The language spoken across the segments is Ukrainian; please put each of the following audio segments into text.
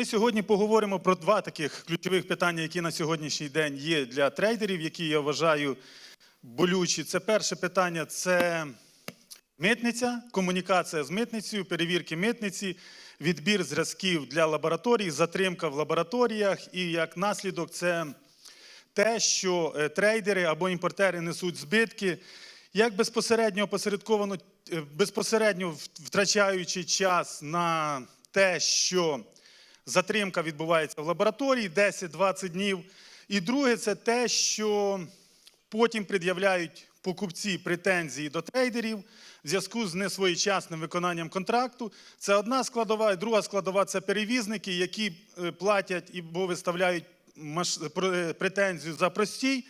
Ми сьогодні поговоримо про два таких ключових питання, які на сьогоднішній день є для трейдерів, які я вважаю болючі. Це перше питання це митниця, комунікація з митницею, перевірки митниці, відбір зразків для лабораторій, затримка в лабораторіях і як наслідок це те, що е, трейдери або імпортери несуть збитки, як безпосередньо опосередковано, е, безпосередньо втрачаючи час на те, що затримка відбувається в лабораторії 10-20 днів. І друге, це те, що потім пред'являють покупці претензії до трейдерів в зв'язку з несвоєчасним виконанням контракту. Це одна складова, і друга складова це перевізники, які е, платять або виставляють е, претензію за простій.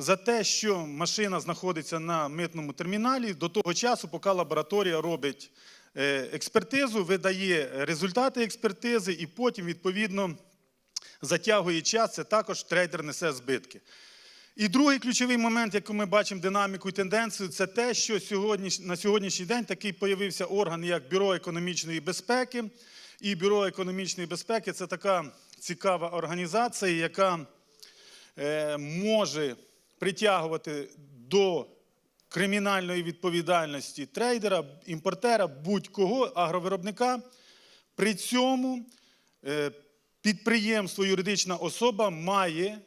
За те, що машина знаходиться на митному терміналі до того часу, поки лабораторія робить експертизу, видає результати експертизи, і потім, відповідно, затягує час, це також трейдер несе збитки. І другий ключовий момент, який ми бачимо динаміку і тенденцію, це те, що сьогодні, на сьогоднішній день такий появився орган, як Бюро економічної безпеки. І Бюро економічної безпеки це така цікава організація, яка е, може притягувати до кримінальної відповідальності трейдера, імпортера, будь-кого, агровиробника. При цьому е, підприємство, юридична особа має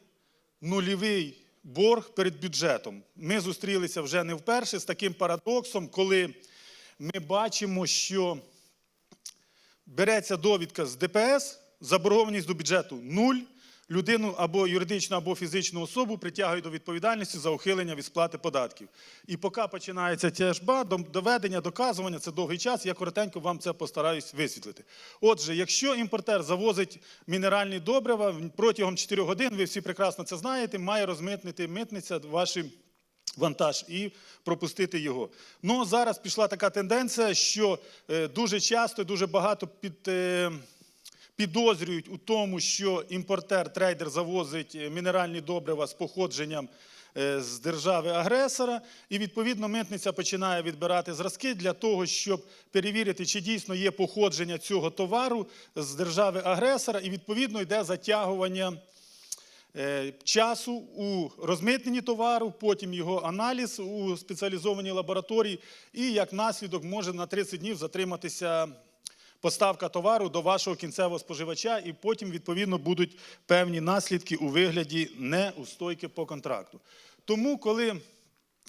нульовий борг перед бюджетом. Ми зустрілися вже не вперше з таким парадоксом, коли ми бачимо, що береться довідка з ДПС, заборгованість до бюджету нуль. Людину або юридичну, або фізичну особу притягують до відповідальності за ухилення від сплати податків. І поки починається тяжба, доведення, доказування це довгий час. Я коротенько вам це постараюсь висвітлити. Отже, якщо імпортер завозить мінеральні добрива протягом 4 годин, ви всі прекрасно це знаєте, має розмитнити митниця ваші вантаж і пропустити його. Ну зараз пішла така тенденція, що е, дуже часто, дуже багато під. Підозрюють у тому, що імпортер, трейдер завозить е, мінеральні добрива з походженням е, з держави-агресора, і відповідно митниця починає відбирати зразки для того, щоб перевірити, чи дійсно є походження цього товару з держави-агресора, і відповідно йде затягування е, часу у розмитненні товару, потім його аналіз у спеціалізованій лабораторії, і як наслідок може на 30 днів затриматися поставка товару до вашого кінцевого споживача, і потім, відповідно, будуть певні наслідки у вигляді неустойки по контракту. Тому, коли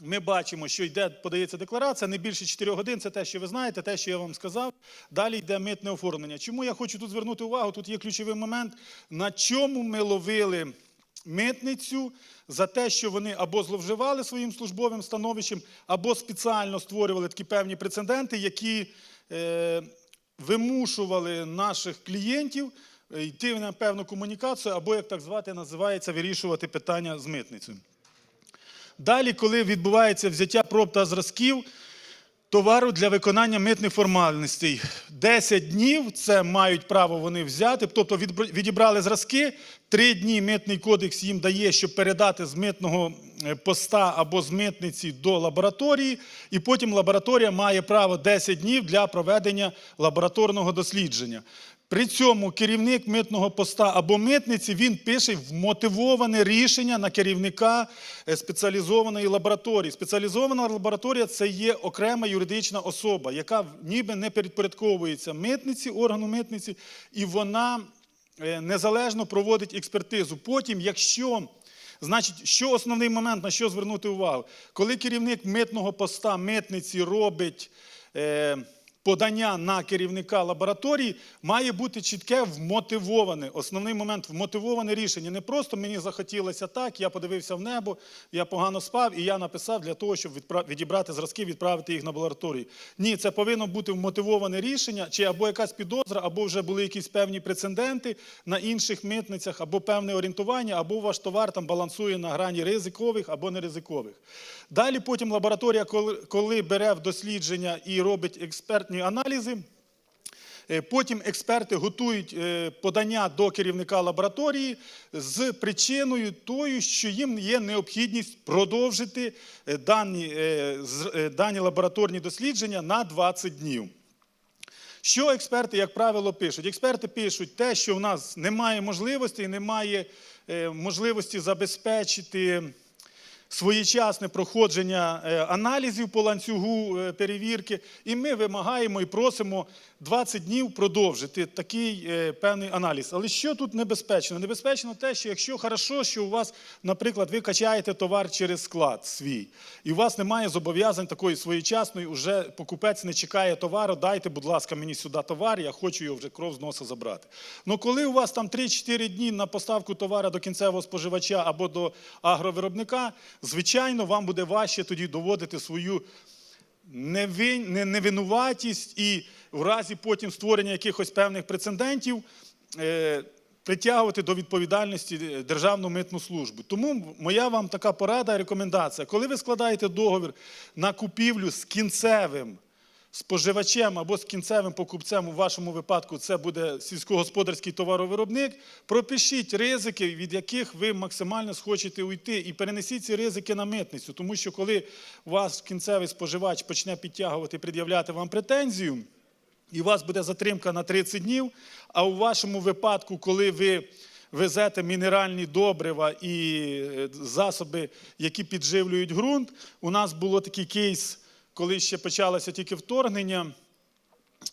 ми бачимо, що йде, подається декларація, не більше 4 годин, це те, що ви знаєте, те, що я вам сказав. Далі йде митне оформлення. Чому я хочу тут звернути увагу? Тут є ключовий момент, на чому ми ловили митницю за те, що вони або зловживали своїм службовим становищем, або спеціально створювали такі певні прецеденти, які е, вимушували наших клієнтів йти на певну комунікацію, або, як так звати, називається, вирішувати питання з митницею. Далі, коли відбувається взяття проб та зразків товару для виконання митних формальностей, 10 днів це мають право вони взяти, тобто відібрали зразки, 3 дні митний кодекс їм дає, щоб передати з митного е, поста або з митниці до лабораторії, і потім лабораторія має право 10 днів для проведення лабораторного дослідження. При цьому керівник митного поста або митниці він пише вмотивоване рішення на керівника е, спеціалізованої лабораторії. Спеціалізована лабораторія це є окрема юридична особа, яка ніби не підпорядковується митниці, органу митниці, і вона е, незалежно проводить експертизу. Потім, якщо Значить, що основний момент, на що звернути увагу? Коли керівник митного поста митниці робить е, подання на керівника лабораторії, має бути чітке вмотивоване. Основний момент вмотивоване рішення. Не просто мені захотілося так, я подивився в небо, я погано спав, і я написав для того, щоб відібрати зразки, відправити їх на лабораторію. Ні, це повинно бути вмотивоване рішення, чи або якась підозра, або вже були якісь певні прецеденти на інших митницях, або певне орієнтування, або ваш товар там балансує на грані ризикових або неризикових. Далі потім лабораторія, коли, бере в дослідження і робить експертні аналізи. Е, Потім експерти готують е, подання до керівника лабораторії з причиною тою, що їм є необхідність продовжити е, дані, дані лабораторні дослідження на 20 днів. Що експерти, як правило, пишуть? Експерти пишуть те, що в нас немає можливості, і немає можливості забезпечити своєчасне проходження е, аналізів по ланцюгу е, перевірки, і ми вимагаємо і просимо 20 днів продовжити такий е, певний аналіз. Але що тут небезпечно? Небезпечно те, що якщо хорошо, що у вас, наприклад, ви качаєте товар через склад свій, і у вас немає зобов'язань такої своєчасної, уже покупець не чекає товару, дайте, будь ласка, мені сюди товар, я хочу його вже кров з носа забрати. Ну коли у вас там 3-4 дні на поставку товару до кінцевого споживача або до агровиробника, звичайно, вам буде важче тоді доводити свою невинуватість і в разі потім створення якихось певних прецедентів е, притягувати до відповідальності е, Державну митну службу. Тому моя вам така порада, рекомендація. Коли ви складаєте договір на купівлю з кінцевим споживачем або з кінцевим покупцем, у вашому випадку це буде сільськогосподарський товаровиробник, пропишіть ризики, від яких ви максимально схочете уйти, і перенесіть ці ризики на митницю. Тому що коли вас кінцевий споживач почне підтягувати, пред'являти вам претензію, і у вас буде затримка на 30 днів, а у вашому випадку, коли ви везете мінеральні добрива і е, засоби, які підживлюють ґрунт, у нас було такий кейс, коли ще почалося тільки вторгнення.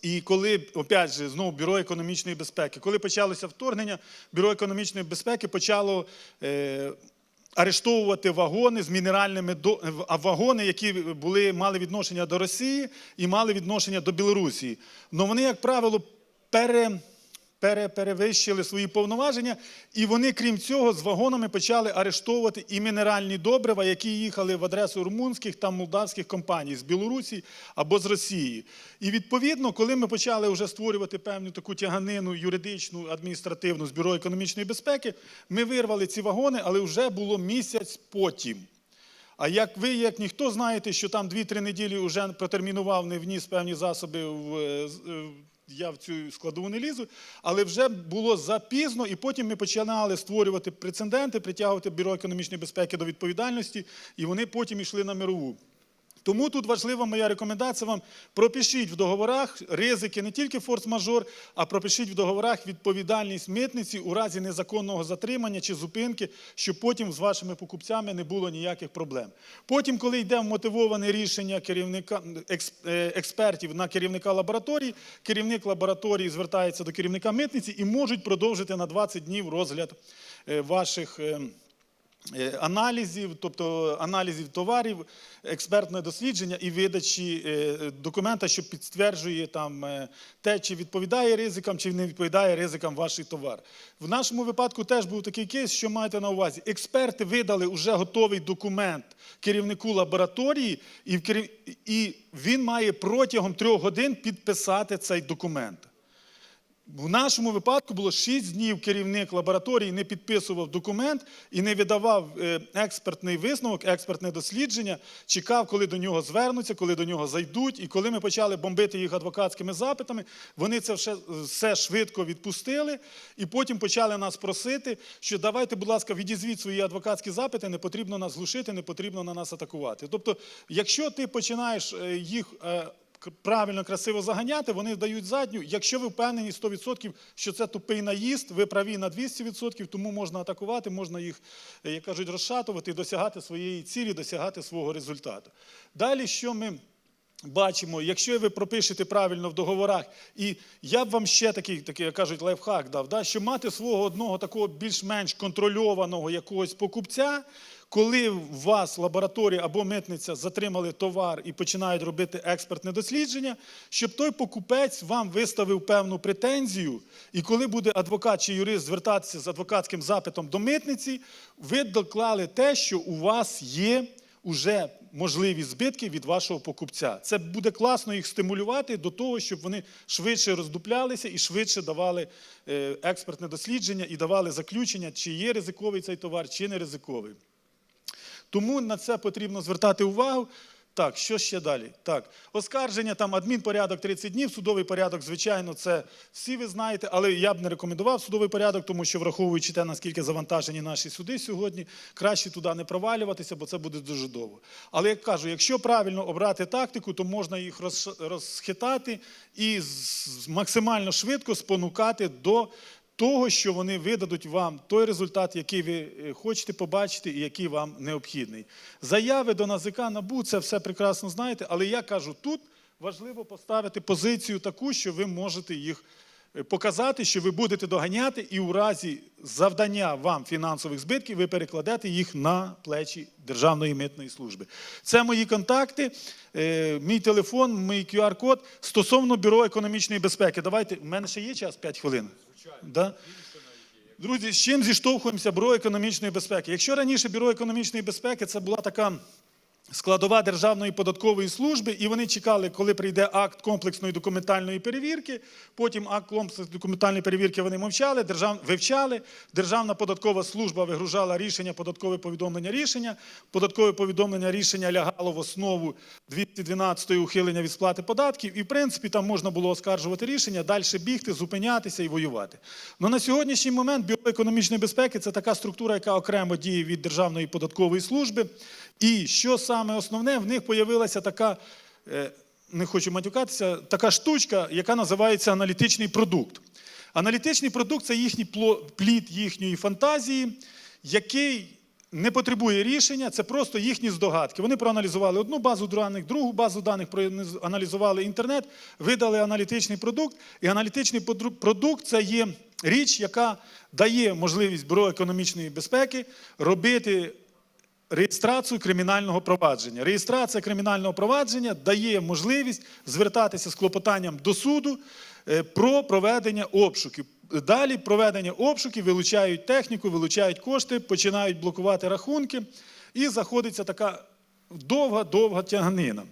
І коли, опять же, знову бюро економічної безпеки, коли почалося вторгнення, бюро економічної безпеки почало е, арештовувати вагони з мінеральними до а вагони, які були, мали відношення до Росії і мали відношення до Білорусі. Но вони, як правило, пере, перевищили свої повноваження, і вони, крім цього, з вагонами почали арештовувати і мінеральні добрива, які їхали в адресу румунських та молдавських компаній з Білорусі або з Росії. І відповідно, коли ми почали вже створювати певну таку тяганину юридичну, адміністративну з бюро економічної безпеки, ми вирвали ці вагони, але вже було місяць потім. А як ви, як ніхто знаєте, що там 2-3 неділі вже протермінував, не вніс певні засоби в. Я в цю складову не лізу, але вже було запізно, і потім ми починали створювати прецеденти, притягувати бюро економічної безпеки до відповідальності, і вони потім йшли на мирову. Тому тут важлива моя рекомендація вам: пропишіть в договорах ризики не тільки форс-мажор, а пропишіть в договорах відповідальність митниці у разі незаконного затримання чи зупинки, щоб потім з вашими покупцями не було ніяких проблем. Потім, коли йде мотивоване рішення керівника е, експертів на керівника лабораторії, керівник лабораторії звертається до керівника митниці і можуть продовжити на 20 днів розгляд е, ваших. Е, аналізів, тобто аналізів товарів, експертне дослідження і видачі е, документа, що підтверджує там е, те, чи відповідає ризикам, чи не відповідає ризикам ваш товар. В нашому випадку теж був такий кейс, що маєте на увазі. Експерти видали вже готовий документ керівнику лабораторії, і він має протягом трьох годин підписати цей документ. В нашому випадку було 6 днів керівник лабораторії не підписував документ і не видавав е, експертний висновок, експертне дослідження, чекав, коли до нього звернуться, коли до нього зайдуть. І коли ми почали бомбити їх адвокатськими запитами, вони це все, все швидко відпустили і потім почали нас просити, що давайте, будь ласка, відізвіть свої адвокатські запити, не потрібно нас глушити, не потрібно на нас атакувати. Тобто, якщо ти починаєш е, їх. Правильно, красиво заганяти, вони дають задню. Якщо ви впевнені 100%, що це тупий наїзд, ви праві на 200%, тому можна атакувати, можна їх, е, як кажуть, розшатувати досягати своєї цілі, досягати свого результату. Далі, що ми бачимо, якщо ви пропишете правильно в договорах, і я б вам ще такий, такий як кажуть, лайфхак дав, да, що мати свого одного такого більш-менш контрольованого якогось покупця, коли у вас лабораторія або митниця затримали товар і починають робити експертне дослідження, щоб той покупець вам виставив певну претензію, і коли буде адвокат чи юрист звертатися з адвокатським запитом до митниці, ви доклали те, що у вас є уже можливі збитки від вашого покупця. Це буде класно їх стимулювати до того, щоб вони швидше роздуплялися і швидше давали е, експертне дослідження і давали заключення, чи є ризиковий цей товар, чи не ризиковий. Тому на це потрібно звертати увагу. Так, що ще далі? Так, оскарження, там адмінпорядок 30 днів, судовий порядок, звичайно, це всі ви знаєте, але я б не рекомендував судовий порядок, тому що враховуючи те, наскільки завантажені наші суди сьогодні, краще туди не провалюватися, бо це буде дуже довго. Але як кажу, якщо правильно обрати тактику, то можна їх роз- розхитати і максимально швидко спонукати до того, що вони видадуть вам той результат, який ви е, хочете побачити і який вам необхідний. Заяви до НАЗК НАБУ, це все прекрасно знаєте, але я кажу, тут важливо поставити позицію таку, що ви можете їх е, показати, що ви будете доганяти, і у разі завдання вам фінансових збитків ви перекладете їх на плечі Державної митної служби. Це мої контакти, е, мій телефон, мій QR-код стосовно бюро економічної безпеки. Давайте, в мене ще є час 5 хвилин. Да? Друзі, з чим зіштовхуємося бюро економічної безпеки? Якщо раніше бюро економічної безпеки це була така складова Державної податкової служби, і вони чекали, коли прийде акт комплексної документальної перевірки. Потім акт комплексної документальної перевірки вони мовчали, держав... вивчали. Державна податкова служба вигружала рішення, податкове повідомлення рішення. Податкове повідомлення рішення лягало в основу 212-ї ухилення від сплати податків. І, в принципі, там можна було оскаржувати рішення, далі бігти, зупинятися і воювати. Ну на сьогоднішній момент бюро економічної безпеки це така структура, яка окремо діє від Державної податкової служби. І що саме основне, в них появилася така, е, не хочу матюкатися, така штучка, яка називається аналітичний продукт. Аналітичний продукт це їхній плід їхньої фантазії, який не потребує рішення, це просто їхні здогадки. Вони проаналізували одну базу даних, другу базу даних, проаналізували інтернет, видали аналітичний продукт. І аналітичний продукт це є річ, яка дає можливість Бюро економічної безпеки робити реєстрацію кримінального провадження. Реєстрація кримінального провадження дає можливість звертатися з клопотанням до суду е, про проведення обшуків. Далі проведення обшуків вилучають техніку, вилучають кошти, починають блокувати рахунки, і заходиться така довга-довга тяганина.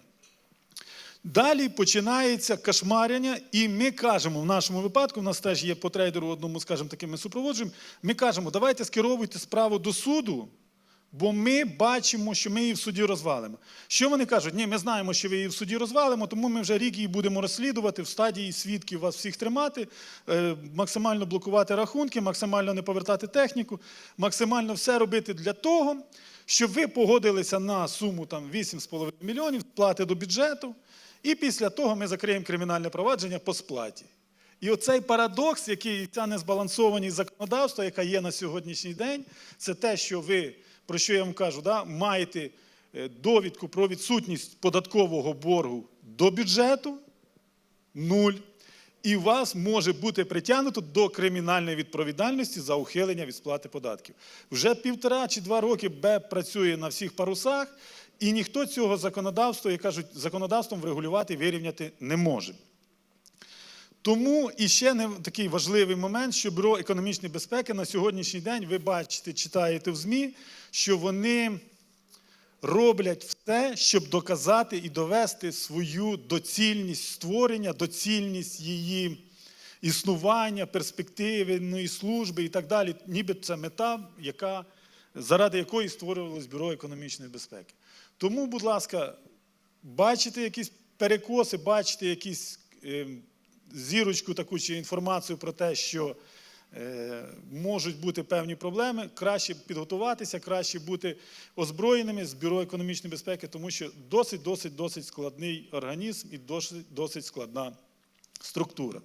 Далі починається кошмарення, і ми кажемо в нашому випадку, в нас теж є по трейдеру одному, скажімо таким, ми супроводжуємо. Ми кажемо, давайте скеровуйте справу до суду, бо ми бачимо, що ми її в суді розвалимо. Що вони кажуть? Ні, ми знаємо, що ви її в суді розвалимо, тому ми вже рік її будемо розслідувати, в стадії свідків вас всіх тримати, е, максимально блокувати рахунки, максимально не повертати техніку, максимально все робити для того, щоб ви погодилися на суму там 8,5 мільйонів сплати до бюджету, і після того ми закриємо кримінальне провадження по сплаті. І оцей парадокс, який ця незбалансованість законодавства, яка є на сьогоднішній день, це те, що ви, про що я вам кажу, да, маєте е, довідку про відсутність податкового боргу до бюджету нуль. І вас може бути притягнуто до кримінальної відповідальності за ухилення від сплати податків. Вже півтора чи два роки БЕП працює на всіх парусах, і ніхто цього законодавства, як кажуть, законодавством врегулювати, вирівняти не може. Тому і ще не такий важливий момент, що Бюро економічної безпеки на сьогоднішній день, ви бачите, читаєте в ЗМІ, що вони роблять все, щоб доказати і довести свою доцільність створення, доцільність її існування, перспективної служби і так далі. Ніби це мета, яка, заради якої створювалось Бюро економічної безпеки. Тому, будь ласка, бачите якісь перекоси, бачите якісь е, зірочку таку чи інформацію про те, що е, можуть бути певні проблеми, краще підготуватися, краще бути озброєними з бюро економічної безпеки, тому що досить, досить, досить складний організм і досить, досить складна структура.